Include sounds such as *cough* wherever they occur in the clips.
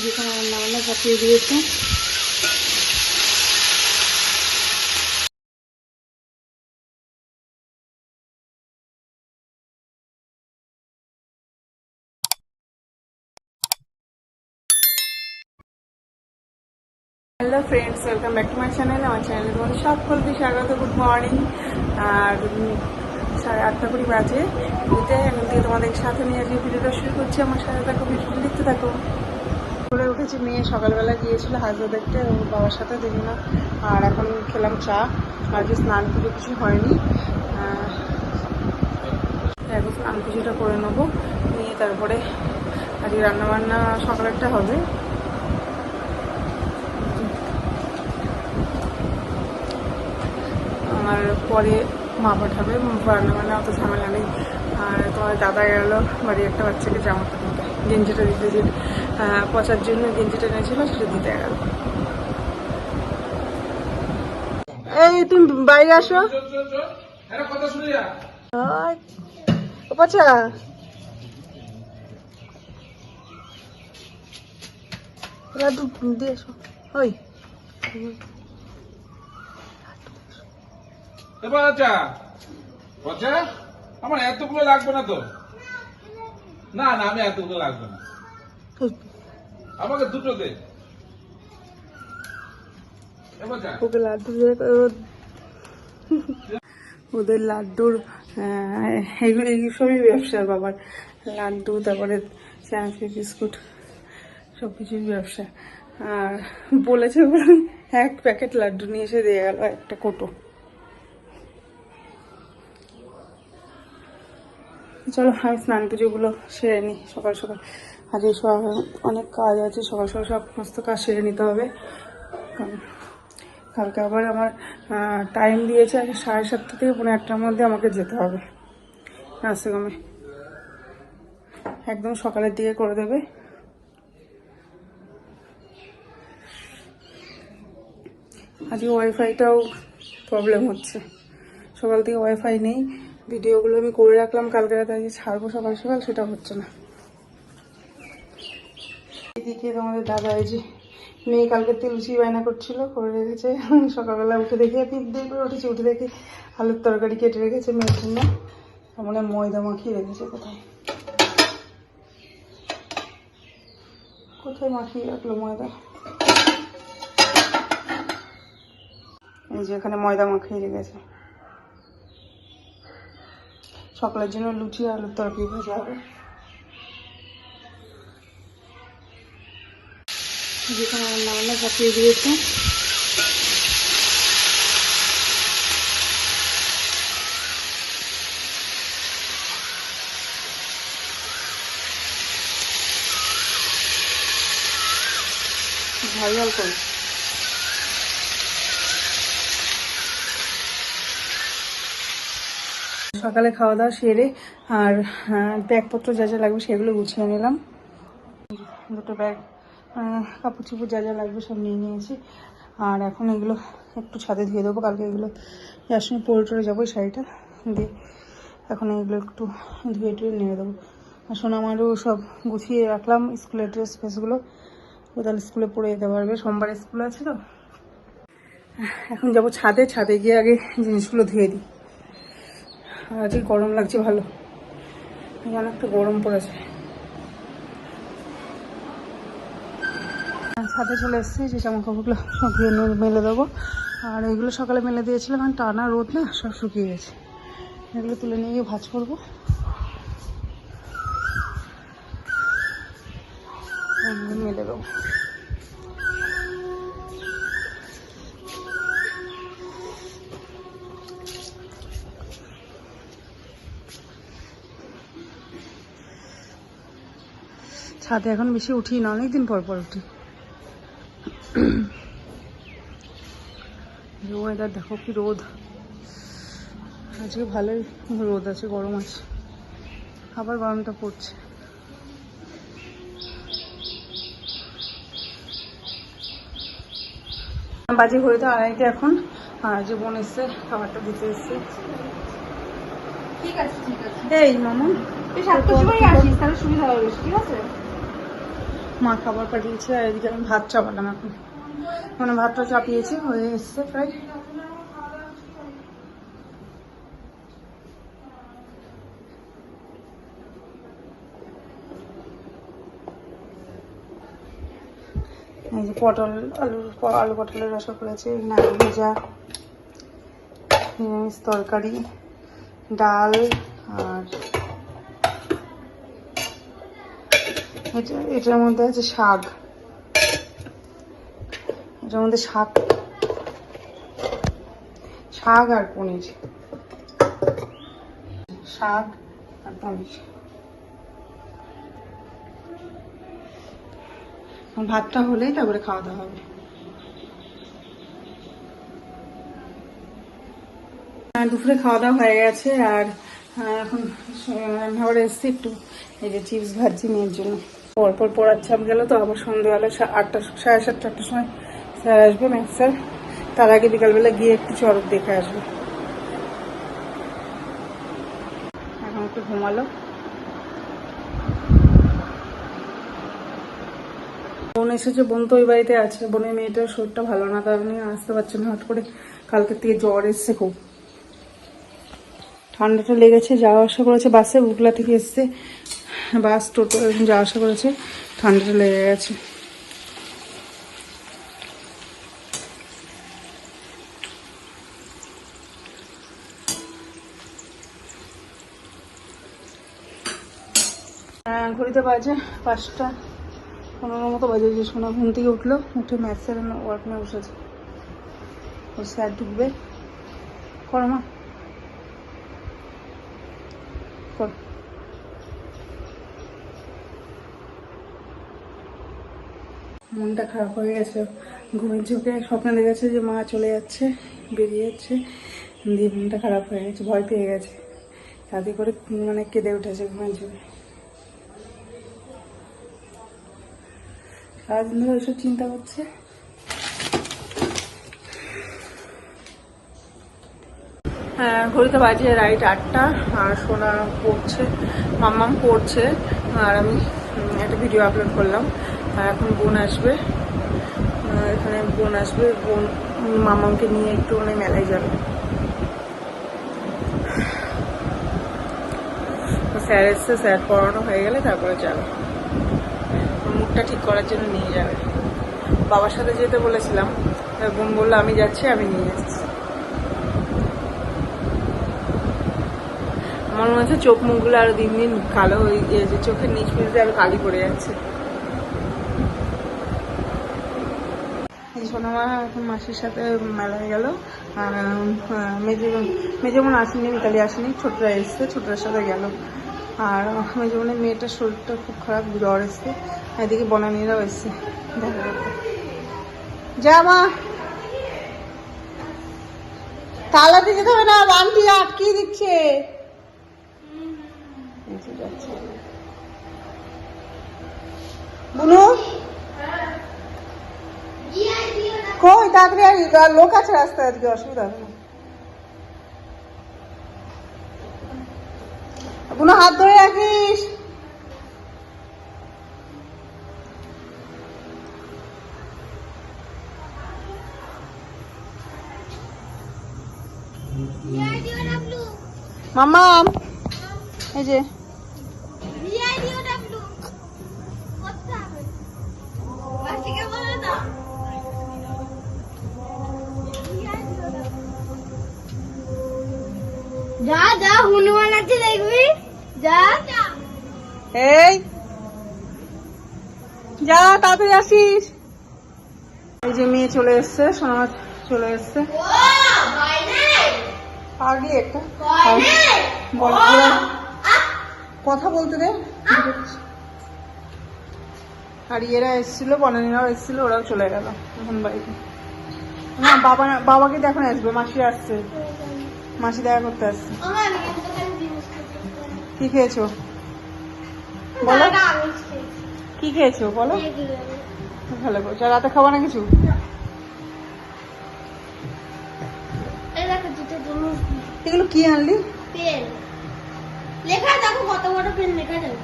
যেখানে আমার নামনা চাপিয়ে দিয়েছে। Hello friends welcome back to my channel আমার চ্যানেলে তোমাদের সকলকে স্বাগত। গুড মর্নিং আর সাড়ে আটটা কুড়ি বাজে। বুঝতে এখন তোমাদের সাথে নিয়ে আজকে ভিডিওটা শুরু করছি। আমার সাথে থাকো ভিডিওটা দেখতে থাকো। করে মেয়ে সকালবেলা গিয়েছিল হাজরা দেখতে ওর বাবার সাথে দেখি না আর এখন খেলাম চা। আজকে স্নান পুজো কিছু হয়নি। এখন স্নান পুজোটা করে নেব। নিয়ে তারপরে আজকে রান্নাবান্না সকালেরটা হবে। আর পরে মা পাঠাবে। রান্না বান্না অত ঝামেলা নেই। আর তোমার দাদা গেল বাড়ির একটা বাচ্চাকে জামা কিনতে গেঞ্জিটা দিতে যে আহ, পচার জন্য গেঞ্জিটা এনেছিল সেটা দিতে গেল। এই তুমি বাইরে আসো। পচা। লাড্ডু দিয়ে ওই। আমার এতগুলো লাগবে না তো। না না আমি এতগুলো লাগবে না। আমাকে দুটো দে। ওকে লাড্ডু ওদের লাড্ডুর এগুলো সবই ব্যবসা বাবার লাড্ডু, তারপরে চানাচুর বিস্কুট সব কিছুই ব্যবসা। আর বলেছে বলে এক প্যাকেট লাড্ডু নিয়ে এসে দিয়ে গেল একটা কোটো। চলো আমি স্নান পুজোগুলো সেরে নিই সকাল সকাল। আজ এই সব অনেক কাজ আছে, সকাল সকাল সব সমস্ত কাজ সেরে নিতে হবে। কালকে আবার আমার টাইম দিয়েছে আগে সাড়ে সাতটা থেকে পনেরো আটটার মধ্যে আমাকে যেতে হবে। নার্সিংহোমে। একদম সকালের দিকে করে দেবে। আজকে ওয়াইফাইটাও প্রবলেম হচ্ছে। সকাল থেকে ওয়াইফাই নেই। ভিডিওগুলো আমি করে রাখলাম, কালকে রাতে আজকে ছাড়বো সকাল সকাল, সেটা হচ্ছে না। এদিকে তোমাদের দাদা এই যে মেয়ে কালকে তেল লুচি বায়না করছিল, করে রেখেছে। সকালবেলা উঠে দেখি আমি দেরি করে উঠেছি, উঠে দেখি আলুর তরকারি কেটে রেখেছে মেয়ের জন্য। মানে ময়দা মাখিয়ে রেখেছে কোথায়? কোথায় মাখিয়ে রাখল ময়দা? এই যে এখানে ময়দা মাখিয়ে রেখেছে। সকালের জন্য লুচি আলুর তরকারি ভাজা হবে। যেখানে আমার নামনা চাপিয়ে দিয়েছে। ঝাল ঝাল করে সকালে খাওয়া দাওয়া সেরে আর আহ, ব্যাগপত্র যা যা লাগবে সেগুলো গুছিয়ে নিলাম। দুটো ব্যাগ কাপড় চুপড় যা যা লাগবে সব নিয়ে নিয়েছি। আর এখন এগুলো একটু ছাদে ধুয়ে দেবো। কালকে এগুলো যার সঙ্গে পরে টরে যাব শাড়িটা। দিয়ে এখন এগুলো একটু ধুয়ে টুয়ে নিয়ে দেবো। আর সোনামারও সব গুছিয়ে রাখলাম স্কুলের ড্রেস ফ্রেসগুলো। ও তাহলে স্কুলে পড়ে যেতে পারবে। সোমবার স্কুল আছে তো। এখন যাব ছাদে। ছাদে গিয়ে আগে জিনিসগুলো ধুয়ে দিই। আর আজকে গরম লাগছে ভালো। অনেকটা গরম পড়েছে। ছাদে চলে এসেছি, যে জামা কাপড়গুলো মেলে দেবো। আর এগুলো সকালে মেলে দিয়েছিলাম আর টানা রোদ না, সব শুকিয়ে গেছে। এগুলো তুলে নিয়ে গিয়ে ভাজ করব। মেলে দেবো। ছাদে এখন বেশি উঠি না অনেকদিন পর পর উঠি। *clears throat* ওয়েদার দেখো কি রোদ। আজকে ভালোই রোদ আছে গরম আছে। আবার গরমটা পড়ছে। বাজে ঘড়িতে আড়াইটে এখন। আর যে বোন এসছে খাবারটা দিতে এসছে। ঠিক আছে ঠিক আছে। এই মামা তুই সাতটার সময় আসিস তাহলে সুবিধা হবে ঠিক আছে? মা খাবার পাঠিয়েছে আর এদিকে আমি ভাত চাপালাম এখন। মানে ভাতটা চাপিয়েছি, হয়ে এসছে প্রায়। এই যে পটল, আলু আলু পটলের রসা করেছে নাড়ু ভেজা, নিরামিষ তরকারি, ডাল, আর এটা, এটার মধ্যে আছে শাক। এটার মধ্যে শাক। শাক আর পনির। শাক আর পনির। ভাতটা হলেই তারপরে খাওয়া দাওয়া হবে। দুপুরে খাওয়া দাওয়া হয়ে গেছে আর এখন রান্নাঘরে এসছি একটু এই যে চিপস ভাজছি মেয়ের জন্য। পরপর পড়ার চাপ গেল তো আবার সন্ধ্যেবেলা আটটা, সাড়ে সাতটা, আটটার সময় স্যার আসবে ম্যাথ স্যার তার আগে বিকালবেলা গিয়ে একটু চরক দেখে আসবে। এখন একটু ঘুমালো। বোন এসেছে, বোন তো ওই বাড়িতে আছে। বোনের মেয়েটার শরীরটা ভালো না, তার নিয়ে আসতে পারছে না করে কালকে থেকে জ্বর এসছে খুব। ঠান্ডাটা লেগেছে, যাওয়া আসা করেছে, বাসে বুকলা থেকে এসছে। বাস, টোটো এরকম যাওয়া আসা করেছে, ঠান্ডাটা লেগে গেছে। ঘড়িতে বাজে পাঁচটা, পনেরো মতো বাজে, যে সোনা ঘুম থেকে উঠল, উঠে ম্যাথসের ওয়ার্ক নিয়ে বসেছে। ও স্যার ঢুকবে। করো মা কর মনটা খারাপ হয়ে গেছে। ঘুমের ঝোঁকে স্বপ্ন দেখেছে যে মা চলে যাচ্ছে, বেরিয়ে যাচ্ছে। দিয়ে মনটা খারাপ হয়ে গেছে, ভয় পেয়ে গেছে। তাতে করে মানে কেঁদে উঠেছে ঘুমের ঝোঁকে। সারাদিন ধরে ওইসব চিন্তা করছে? হ্যাঁ ঘড়িতে বাজে রাইট আটটা আর সোনা পড়ছে, মাম্মাম পড়ছে। আর আমি একটা ভিডিও আপলোড করলাম। আর এখন বোন আসবে। এখানে বোন আসবে। বোন মাম্মামকে নিয়ে একটু মানে মেলায় যাবে। স্যার এসছে, স্যার পড়ানো হয়ে গেলে তারপরে যাবে। মুখটা ঠিক করার জন্য নিয়ে যাবে। বাবার সাথে যেতে বলেছিলাম। বোন বলল, আমি যাচ্ছি, আমি নিয়ে যাচ্ছি। আমার মনে হচ্ছে চোখ মুখগুলো আরও দিন দিন কালো হয়ে গিয়েছে। চোখের নিচ পিছতে আরও কালি পড়ে যাচ্ছে। সোনামা এখন মাসির সাথে মেলায় গেল। মেজে মেজেমন আসেনি, মিতালি আসেনি, ছোটরা এসছে ছোটরার সাথে গেল। আর মেজেমনের মেয়েটার শরীরটা খুব খারাপ, জ্বর এসছে। এদিকে বনানীরাও এসছে। দেখা যা মা। তালা দিয়ে যেতে হবে না বান্টি আটকিয়ে দিচ্ছে। বুনু। কই, তাড়াতাড়ি আর লোক আছে রাস্তায় আজকে, অসুবিধা হবে না। বুনু, হাত ধরে রাখিস। মামা এই যে। যা যা হনুমান আছে দেখবি? যা। এই। যা তাড়াতাড়ি আসিস। এই যে মেয়ে চলে এসছে সোনা চলে এসছে। আগে একটা। কথা বলতে দে। আর এরা এসেছিল বনানীরাও এসেছিল ওরাও চলে গেল এখন বাড়িতে। না বাবা বাবাকে তো এখন আসবে মাসি আসছে। মাসি দেখা করতে আসছে। কি খেয়েছো? বলো। কি খেয়েছো? বলো। ভালো করছ রাতে খাব না কিছু? দেখো এগুলো কি আনলি? লেখা দেখো কত বড় পেন লেখা যাবে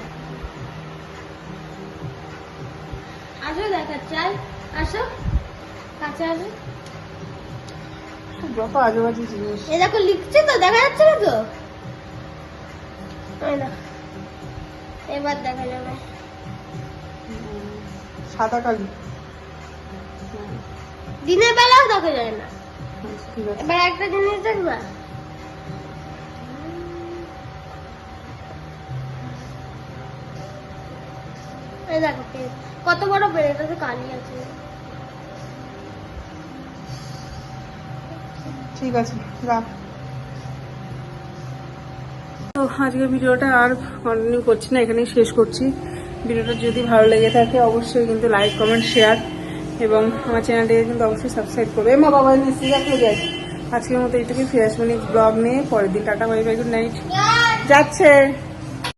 আসো, দেখাচ্ছি, আয়। আসো, কাছে আসো। যত আজে বাজে জিনিস। এ দেখো লিখছে তো দেখা যাচ্ছে না তো। এবার দেখা যাবে। সাদা কালি। দিনের বেলাও দেখা যায় না। আচ্ছা, এবার একটা জিনিস দেখবা? দেখো কত বড় পেন এটাতে কালি আছে। ঠিক আছে, রাখ। তো আজকের ভিডিওটা আর কন্টিনিউ করছি না, এখানেই শেষ করছি। ভিডিওটা যদি ভালো লেগে থাকে, অবশ্যই কিন্তু লাইক কমেন্ট শেয়ার এবং আমার চ্যানেলটিকে কিন্তু অবশ্যই সাবস্ক্রাইব করবে। মা বাবা যাই। আজকের মতো এইটুকুই ফিরে আসব ব্লগ নিয়ে, পরের দিন tata bye bye good night যাচ্ছে।